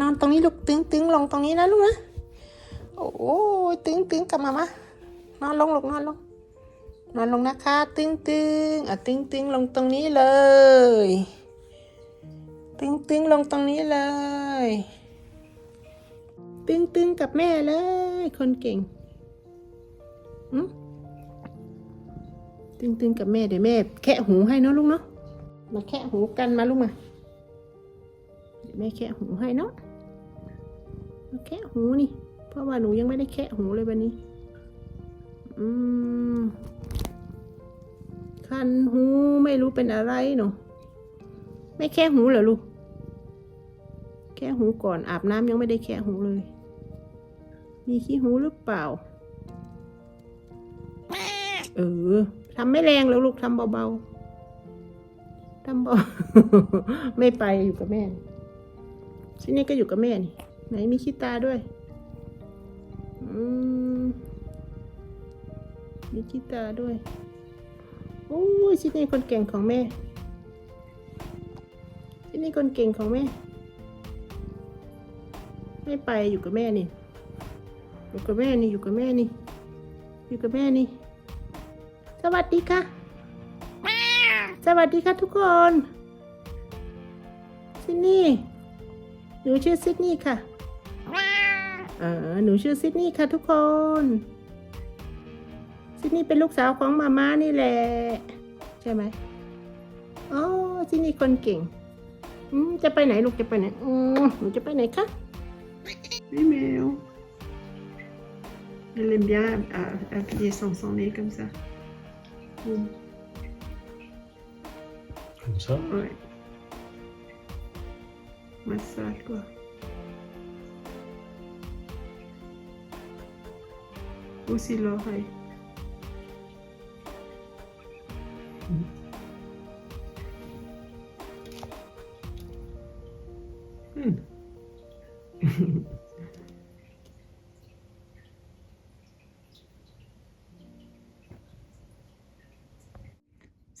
นอนตรงนี้ลูกตึงตึงลงตรงนี้นะลูกนะ โอ้ยตึงตึงกลับมามานอนลงลูกนอนลง นอนลงนะคะ ตึงตึงอะตึงตึงลงตรงนี้เลย ตึงตึงลงตรงนี้เลย ตึงตึงกับแม่เลย คนเก่งตึงตึงกับแม่เดี๋ยวแม่ แคะหูให้เนาะลูกเนาะ มาแคะหูกันมาลูกมา แม่แคะหูให้เนาะมาแคะหูนี่ เพราะว่าหนูยังไม่ได้แคะหูเลยวันนี้ อืม คันหูไม่รู้เป็นอะไรเนาะไม่แค่หูเหรอลูก แค่หูก่อนอาบน้ำยังไม่ได้แค่หูเลย มีขี้หูหรือเปล่า เออทำไม่แรงแล้วลูกทำเบาๆทำเบา ไม่ไปอยู่กับแม่ นี่ที่นี่ก็อยู่กับแม่นี่ ไหนมีขี้ตาด้วยอืมมีขี้ตาด้วยโอ้ยชิดนี่คนเก่งของแม่ชิดนี่คนเก่งของแม่ ไม่ไปอยู่กับแม่นี่ อยู่กับแม่นี่อยู่กับแม่นี่ อยู่กับแม่นี่ สวัสดีค่ะ สวัสดีค่ะทุกคนซิดนี่ นูชื่อซิดนี่ค่ะเออหนูชื่อซิดนี่ค่ะทุกคน ซิดนี่เป็นลูกสาวของมาม่านี่แหละ ใช่ไหมอ๋อซิดนี่คนเก่ง อืมจะไปไหนลูกจะไปไหน อืมหนูจะไปไหนคะพี่แมว Elle aime bien euh, appuyer son, son nez comme ça. Mm, Comme ça ouais. Massage quoi. Aussi l'oreille. Mm.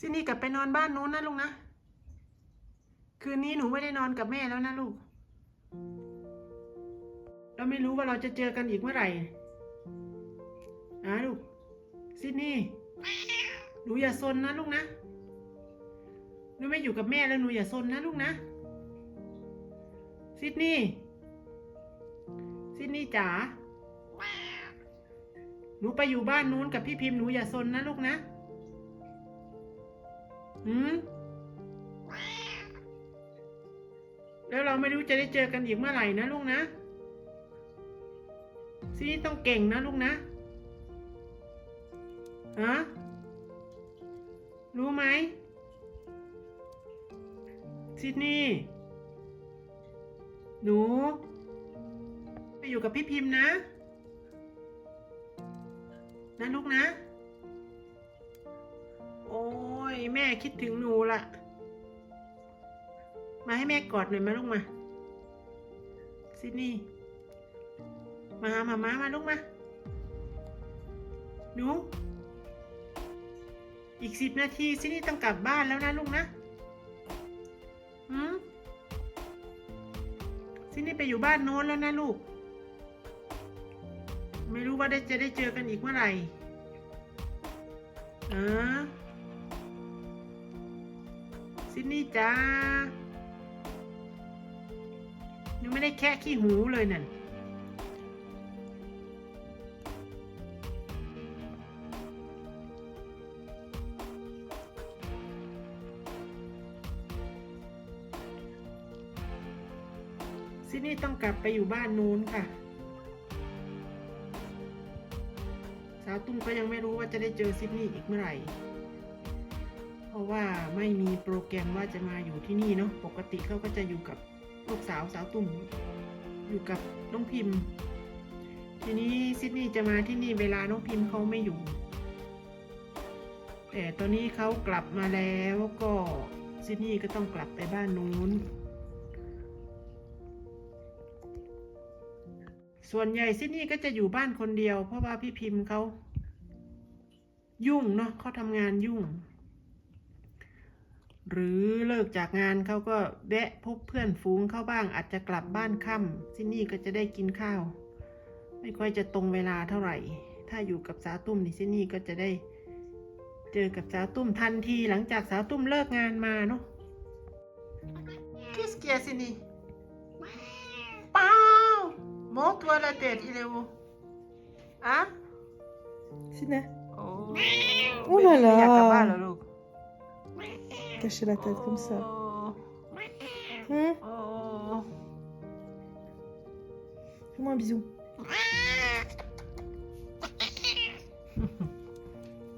ซินี่กลับไปนอนบ้านนู้นนะลูกนะ คืนนี้หนูไม่ได้นอนกับแม่แล้วนะลูก เราไม่รู้ว่าเราจะเจอกันอีกเมื่อไหร่นะลูกซิดนี่หนูอย่าซนนะลูกนะหนูไม่อยู่กับแม่แล้วหนูอย่าซนนะลูกนะซิดนี่ซิดนี่จ๋าหนูไปอยู่บ้านนู้นกับพี่พิมพ์หนูอย่าซนนะลูกนะหืม ไม่รู้จะได้เจอกันอีกเมื่อไหร่นะลูกนะซีนี่ต้องเก่งนะลูกนะฮะรู้ไหมซิดนี่หนู ไปอยู่กับพี่พิมพ์นะ นะลูกนะ โอ้ย แม่คิดถึงหนูละ มาให้แม่กอดหน่อยมาลูกมาซิดนี่ มาหามามามาลูกมาหนูอีกสิบนาทีซิดนี่ต้องกลับบ้านแล้วนะลูกนะหืมซิดนี่ไปอยู่บ้านโน้นแล้วนะลูก ไม่รู้ว่าได้จะได้เจอกันอีกเมื่อไหร่อ่าซิดนี่จ้า ยังไม่ได้แค่ขี้หูเลยนั่นซินี่ต้องกลับไปอยู่บ้านนู้นค่ะ สาวตุ้มก็ยังไม่รู้ว่าจะได้เจอซิดนี่อีกเมื่อไหร่ เพราะว่าไม่มีโปรแกรมว่าจะมาอยู่ที่นี่เนาะ ปกติเขาก็จะอยู่กับ ลูกสาวสาวตุ่มอยู่กับน้องพิมพ์ ทีนี้ซิดนีย์จะมาที่นี่เวลาน้องพิมพ์เขาไม่อยู่ แต่ตอนนี้เขากลับมาแล้วก็ซิดนีย์ก็ต้องกลับไปบ้านนู้น ส่วนใหญ่ซิดนีย์ก็จะอยู่บ้านคนเดียว เพราะว่าพี่พิมพ์เขายุ่งเนาะเขาทำงานยุ่ง หรือเลิกจากงานเขาก็แวะพบเพื่อนฝูงเข้าบ้าง อาจจะกลับบ้านค่ำที่นี่ก็จะได้กินข้าว ไม่ค่อยจะตรงเวลาเท่าไหร่ ถ้าอยู่กับสาวตุ้มนี่ที่นี่ก็จะได้ เจอกับสาวตุ้มทันทีหลังจากสาวตุ้มเลิกงานมาเนาะคิสเกียสินี่เปล่าโมตัวละเด็ดอีเลวอะ Sina, โอ้ Ouh là là อยากกลับบ้านเหรอลูก cacher la tête comme ça. โอ้ Hein โอ้ Fais-moi un bisou.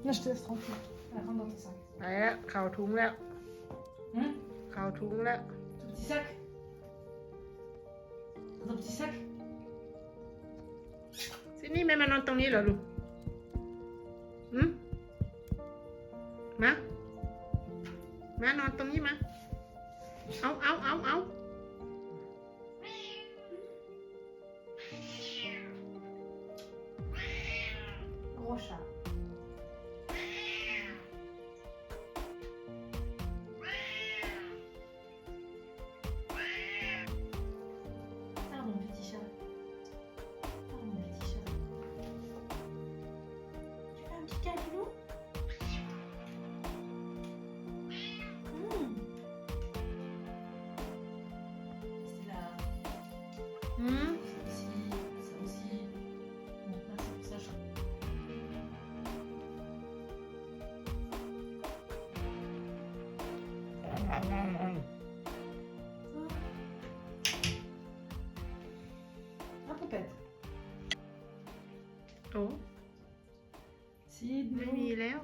Non, je te laisse tranquille. Allez, rentre dans ton sac. ไปแล้วเข่าถุงแล้ว Hein เข่าถุงแล้ว Ton petit sac Ton petit sac ซินี่ไม่มานอน มมานอนตรงนี้มา เอาเอาเอาเอา Gros chat. Ah, je... Un poupette. โอ้ Si, ไม่มีแล้ว